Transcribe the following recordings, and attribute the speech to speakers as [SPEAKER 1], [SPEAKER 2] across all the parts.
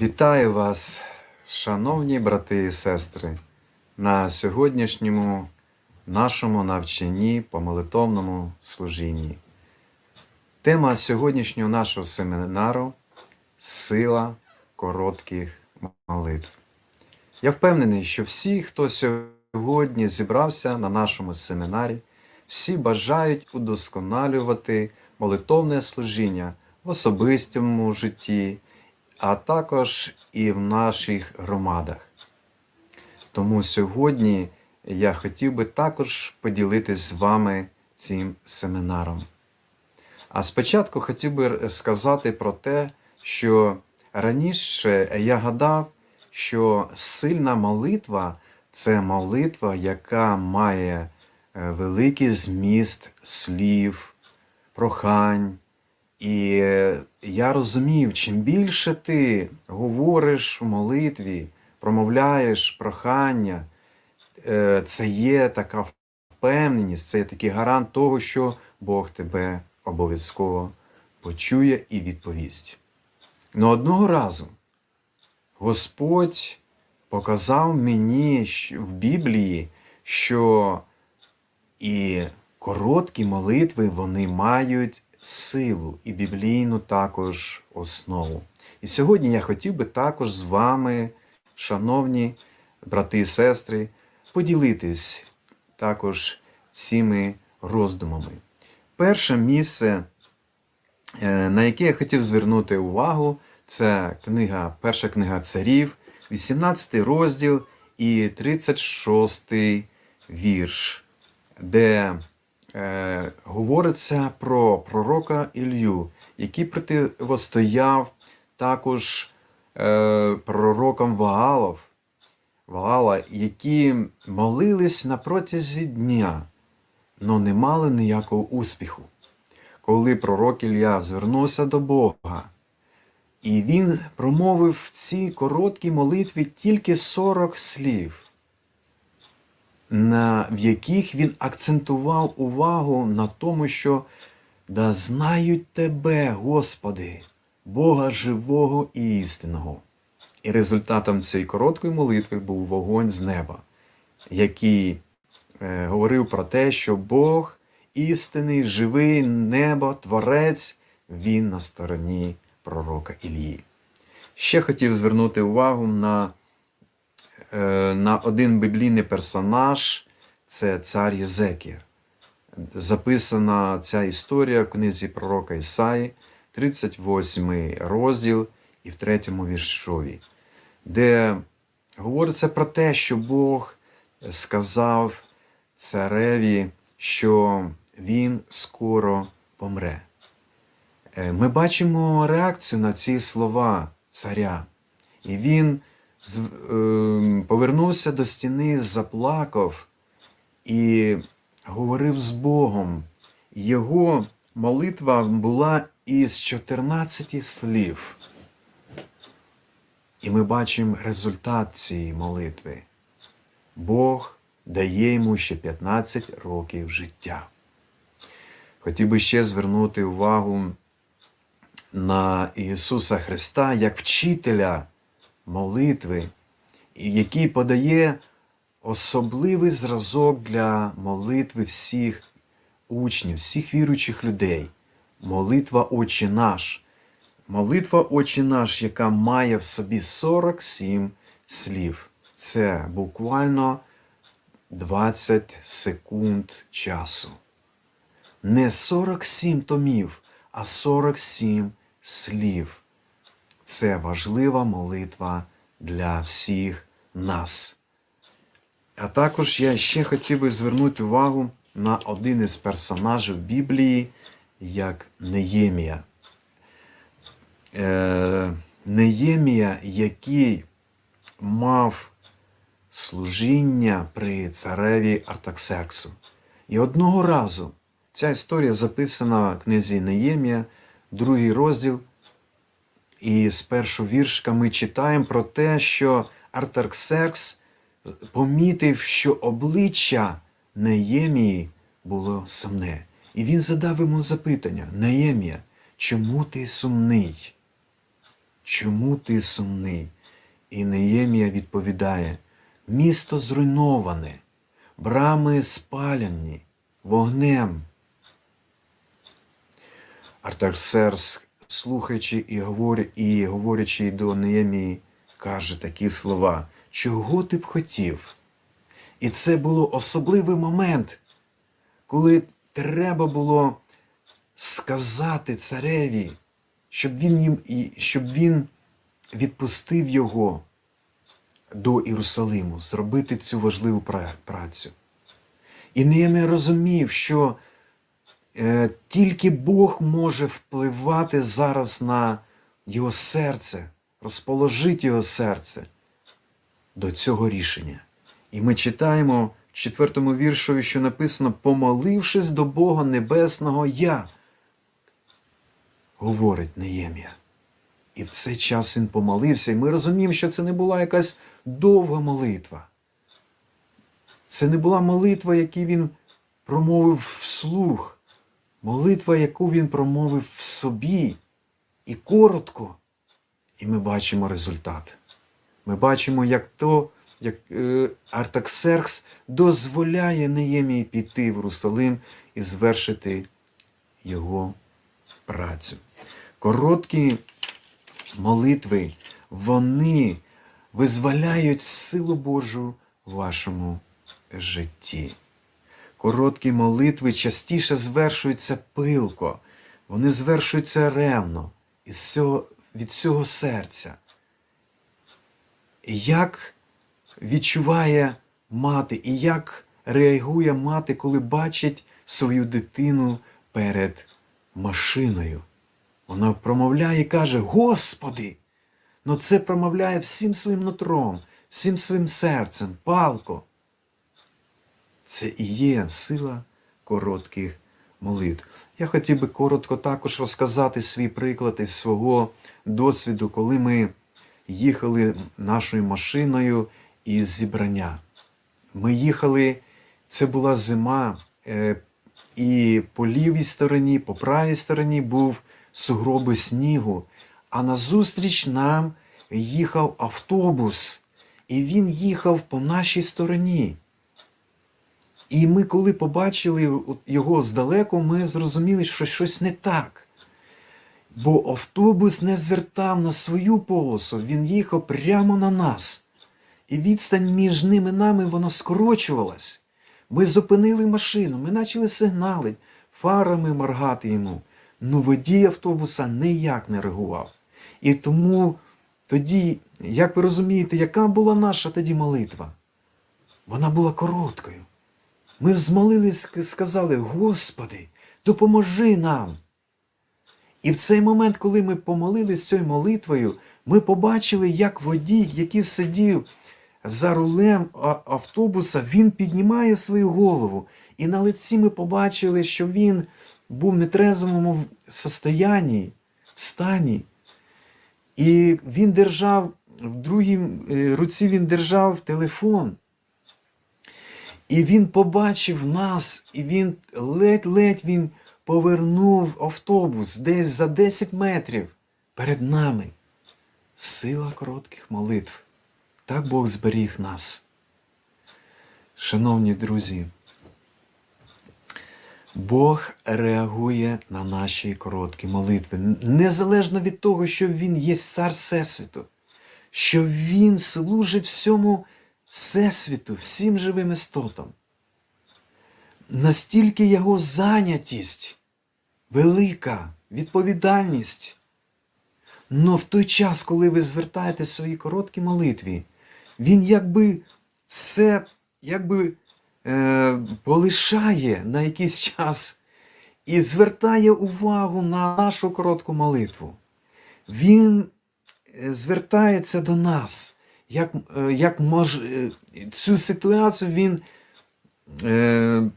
[SPEAKER 1] Вітаю вас, шановні брати і сестри, на сьогоднішньому нашому навчанні по молитовному служінні. Тема сьогоднішнього нашого семінару сила коротких молитв. Я впевнений, що всі, хто сьогодні зібрався на нашому семінарі, всі бажають удосконалювати молитовне служіння в особистому житті, а також і в наших громадах. Тому сьогодні я хотів би також поділитись з вами цим семінаром. А спочатку хотів би сказати про те, що раніше я гадав, що сильна молитва це молитва, яка має е, великий зміст слів, прохань. І я розумів, чим більше ти говориш в молитві, промовляєш прохання, е, це є така впевненість, це є такий гарант того, що Бог тебе обов'язково почує і відповість. Но одного разу Господь показав мені в Біблії, що і короткі молитви вони мають силу і біблійну також основу. І сьогодні я хотів би також з вами, шановні брати і сестри, поділитись також цими роздумами. Перше місце, е, на яке я хотів звернути увагу, це книга, перша книга царів, 18 розділ і 36 вірш, де е, говориться про пророка Ілью, який противостояв також е, пророкам Ваалов, Ваала, які молились на протязі дня, але не мали ніякого успіху. Коли пророк Ілля звернувся до Бога, і він промовив в цій короткій молитві тільки 40 слів в яких він акцентував увагу на тому, що да знають тебе, Господи, Бога живого і істинного. І результатом цієї короткої молитви був вогонь з неба, який е, говорив про те, що Бог істинний, живий небо, Творець, він на стороні пророка Ілії. Ще хотів звернути увагу на на один біблійний персонаж це цар Єзекія. Записана ця історія в книзі пророка Ісаї, 38 розділ і в 3 віршові, де говориться про те, що Бог сказав цареві, що він скоро помре. Е, Ми бачимо реакцію на ці слова царя, і він е, повернувся до стіни, заплакав і говорив з Богом. Його молитва була із 14 слів. І ми бачимо результат цієї молитви. Бог дає йому ще 15 років життя. Хотів би ще звернути увагу на Ісуса Христа як вчителя молитви, який подає особливий зразок для молитви всіх учнів, всіх віруючих людей. Молитва Отче наш. Молитва Отче наш, яка має в собі 47 слів. Це буквально 20 секунд часу. Не 47 томів, а 47 слів. Це важлива молитва для всіх нас. А також я ще хотів би звернути увагу на один із персонажів Біблії, як Неємія. Е, Неємія, який мав служіння при цареві Артаксерксу. І одного разу ця історія записана в книзі Неємія, другий розділ. І з першого віршка ми читаємо про те, що Артаксеркс помітив, що обличчя Неємії було сумне. І він задав йому запитання: Неємія, чому ти сумний? чому ти сумний? І Неємія відповідає: Місто зруйноване, брами спаляні вогнем. Артаксерс, слухаючи і, говор... і говорячи до Неємії, каже такі слова: Чого ти б хотів? І це було особливий момент, коли треба було сказати цареві, щоб він їм щоб він відпустив його до Єрусалиму, зробити цю важливу працю. І Неємія розумів, що тільки Бог може впливати зараз на його серце, розположити його серце до цього рішення. І ми читаємо в четвертому віршові, що написано: помолившись до Бога Небесного, я, говорить Неємія. І в цей час він помолився, і ми розуміємо, що це не була якась довга молитва. Це не була молитва, яку він промовив вслух, молитва, яку він промовив в собі і коротко. І ми бачимо результат. Ми бачимо, як то, як е, Артаксеркс дозволяє Неємії піти в Єрусалим і звершити його працю. Короткі молитви, вони визволяють силу Божу в вашому житті. Короткі молитви частіше звершуються пилко, вони звершуються ревно від всього серця. Як відчуває мати, і як реагує мати, коли бачить свою дитину перед машиною? Вона промовляє і каже: Господи! Ну це промовляє всім своїм нутром, всім своїм серцем, палко. Це і є сила коротких молитв. Я хотів би коротко також розказати свій приклад із свого досвіду, коли ми їхали нашою машиною із зібрання. Ми їхали, це була зима, е, і по лівій стороні, по правій стороні був сугроби снігу, а назустріч нам їхав автобус, і він їхав по нашій стороні. І ми, коли побачили його здалеку, ми зрозуміли, що щось не так. Бо автобус не звертав на свою полосу, він їхав прямо на нас. І відстань між ним і нами вона скорочувалась. Ми зупинили машину, ми почали сигналити, фарами моргати йому. Ну водій автобуса ніяк не реагував. І тому тоді, як ви розумієте, яка була наша тоді молитва? Вона була короткою. Ми взмолились, сказали: Господи, допоможи нам. І в цей момент, коли ми помолились цією молитвою, ми побачили, як водій, який сидів за рулем автобуса, він піднімає свою голову. І на лиці ми побачили, що він був в нетрезвому состоянні, в стані. І він держав, в другій е, руці він держав телефон. І він побачив нас, і він ледь-ледь він повернув автобус десь за 10 метрів перед нами. Сила коротких молитв. Так Бог зберіг нас. Шановні друзі, Бог реагує на наші короткі молитви, незалежно від того, що Він є цар Всесвіту, що Він служить всьому Всесвіту, всім живим істотам. Настільки його зайнятість велика, відповідальність. Но в той час, коли ви звертаєте свої короткі молитві, він якби все якби е, полишає на якийсь час і звертає увагу на нашу коротку молитву. Він е, звертається до нас, як е, як мож, е, цю ситуацію він е,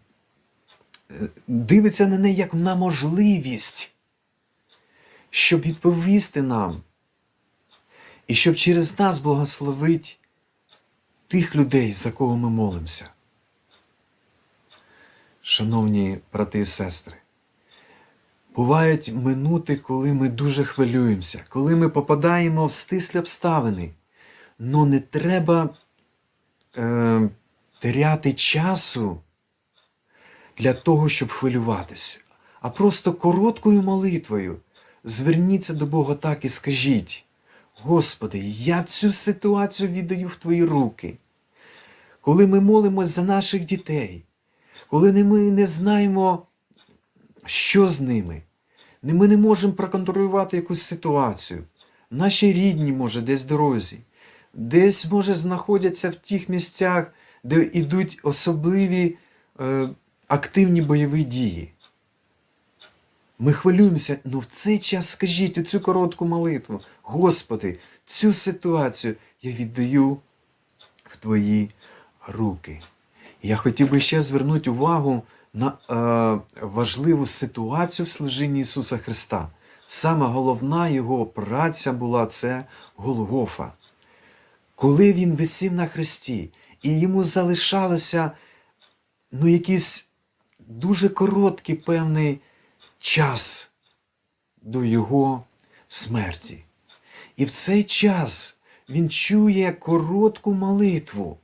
[SPEAKER 1] дивиться на неї як на можливість, щоб відповісти нам. І щоб через нас благословить тих людей, за кого ми молимося. Шановні брати і сестри, Бувають минути, коли ми дуже хвилюємося, коли ми попадаємо в стислі обставини. Но не треба е, теряти часу для того, щоб хвилюватися, а просто короткою молитвою зверніться до Бога так і скажіть: Господи, я цю ситуацію віддаю в Твої руки. Коли ми молимось за наших дітей, коли ми не знаємо, що з ними, ми не можемо проконтролювати якусь ситуацію. Наші рідні, може, десь дорозі, десь, може, знаходяться в тих місцях, де йдуть особливі е, активні бойові дії. Ми хвилюємося, ну в цей час скажіть оцю коротку молитву. Господи, цю ситуацію я віддаю в Твої руки. Я хотів би ще звернути увагу на е, важливу ситуацію в служінні Ісуса Христа. Саме головна його праця була це Голгофа. Коли він висів на хресті, і йому залишалося ну, якийсь дуже короткий певний час до його смерті. І в цей час він чує коротку молитву.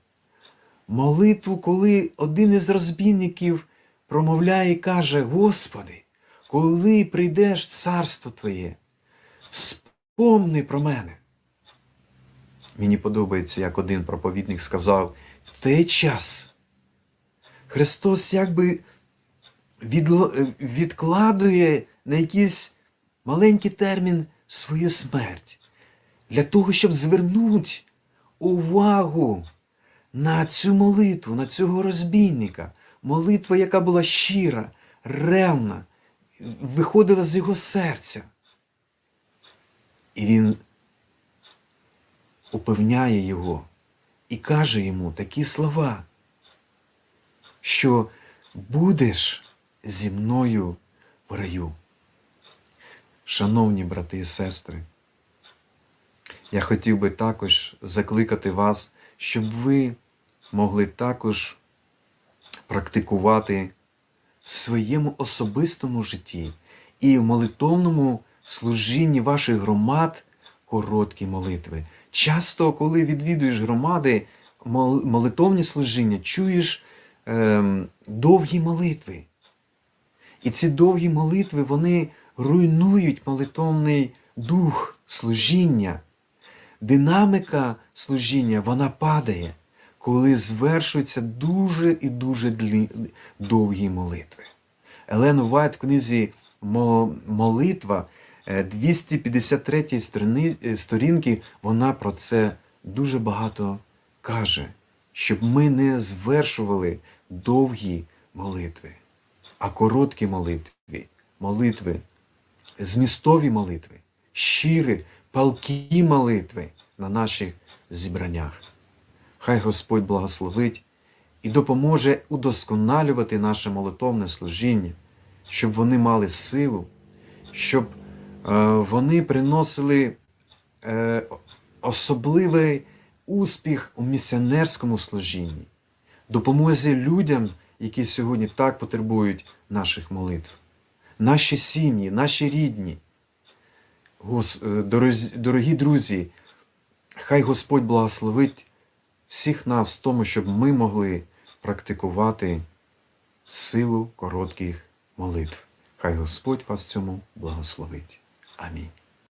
[SPEAKER 1] Молитву, коли один із розбійників промовляє і каже: Господи, коли прийдеш царство Твоє, спомни про мене. Мені подобається, як один проповідник сказав, в той час Христос якби відл- е, відкладує на якийсь маленький термін свою смерть для того, щоб звернути увагу на цю молитву, на цього розбійника. Молитва, яка була щира, ревна, виходила з його серця. І він упевняє його і каже йому такі слова, що будеш зі мною в раю. Шановні брати і сестри, я хотів би також закликати вас, щоб ви могли також практикувати в своєму особистому житті і в молитовному служінні ваших громад короткі молитви. Часто, коли відвідуєш громади, молитовні служіння, чуєш ем, довгі молитви. І ці довгі молитви вони руйнують молитовний дух служіння. Динаміка служіння вона падає, коли звершуються дуже і дуже довгі молитви. Елен Вайт в книзі Молитва е, 253 сторони, е, сторінки, вона про це дуже багато каже, щоб ми не звершували довгі молитви, а короткі молитви, молитви, змістові молитви, щирі, палкі молитви на наших зібраннях. Хай Господь благословить і допоможе удосконалювати наше молитовне служіння, щоб вони мали силу, щоб е, вони приносили е, особливий успіх у місіонерському служінні, допомозі людям, які сьогодні так потребують наших молитв, наші сім'ї, наші рідні. Е, дорогі друзі, хай Господь благословить всіх нас в тому, щоб ми могли практикувати силу коротких молитв. Хай Господь вас цьому благословить. Амінь.